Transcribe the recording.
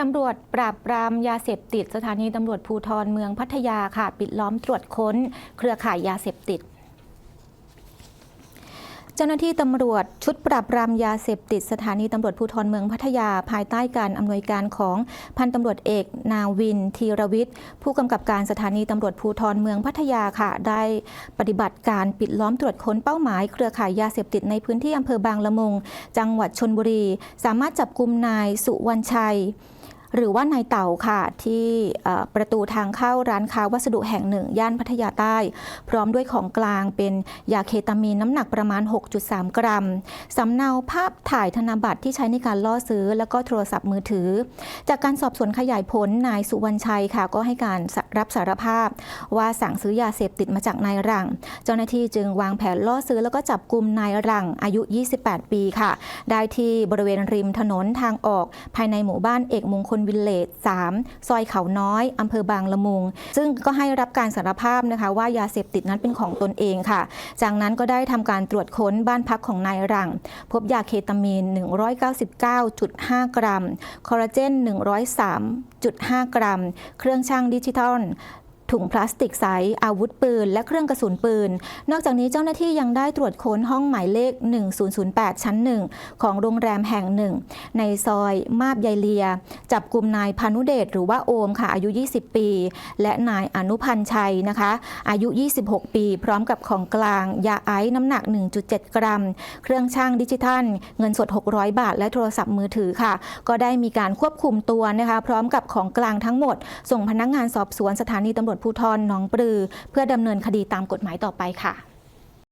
ตำรวจปราบปรามยาเสพติดสถานีตำรวจภูธรเมืองพัทยาค่ะ ปิดล้อมตรวจค้น เครือข่ายยาเสพติดเจ้าหน้าที่ตำรวจชุดปราบปรามยาเสพติดสถานีตำรวจภูธรเมืองพัทยา ภายใต้การอำนวยการของพันตำรวจเอกนาวินธีรวิทย์ ผู้กำกับการสถานีตำรวจภูธรเมืองพัทยาค่ะ ได้ปฏิบัติการปิดล้อมตรวจค้นเป้าหมายเครือข่ายยาเสพติดในพื้นที่อำเภอบางละมุง จังหวัดชนบุรี สามารถจับกลุ่มนายสุวรรณชัย หรือว่านายเต่าค่ะที่ประตูทางเข้าร้านค้าวัสดุแห่งหนึ่ง ย่านพัทยาใต้ พร้อมด้วยของกลางเป็นยาเคตามีนน้ำหนักประมาณ 6.3 กรัมสำเนาภาพถ่ายธนบัตรที่ใช้ในการล่อซื้อ แล้วก็โทรศัพท์มือถือ จากการสอบสวนขยายผลนายสุวรรณชัยค่ะ ก็ให้การรับสารภาพ ว่าสั่งซื้อยาเสพติดมาจากนายหลัง เจ้าหน้าที่จึงวางแผนล่อซื้อแล้วก็จับกลุ่มนายหลังอายุ 28 ปีค่ะ ได้ที่บริเวณริมถนนทางออกภายในหมู่บ้านเอกมงคลวิลเลจ3ซอยเขาน้อยอำเภอบางละมุง ซึ่งก็ให้รับการสารภาพนะคะว่ายาเสพติดนั้นเป็นของตนเองค่ะ จากนั้นก็ได้ทำการตรวจค้นบ้านพักของนายรัง พบยาเคตามีน 199.5 กรัม คอลลาเจน 103.5 กรัม เครื่องช่างดิจิทัล ถุงพลาสติกใส อาวุธปืน และเครื่องกระสุนปืน นอกจากนี้เจ้าหน้าที่ยังได้ตรวจค้นห้องหมายเลข 1008 ชั้นหนึ่งของโรงแรมแห่งหนึ่ง ในซอยมาบยายเลีย จับกลุ่มนายพานุเดชหรือว่าโอมค่ะอายุ 20 ปี และนายอนุพันธ์ชัยนะคะ อายุ 26 ปี พร้อมกับของกลาง ยาไอซ์น้ำหนัก 1.7 กรัม เครื่องช่างดิจิทัล เงินสด 600 บาท และโทรศัพท์มือถือค่ะ ก็ได้มีการควบคุมตัวนะคะ พร้อมกับของกลางทั้งหมด ส่งพนักงานสอบสวนสถานีตำรวจวจภูธรหนองปลือ เพื่อดำเนินคดีตามกฎหมายต่อไปค่ะ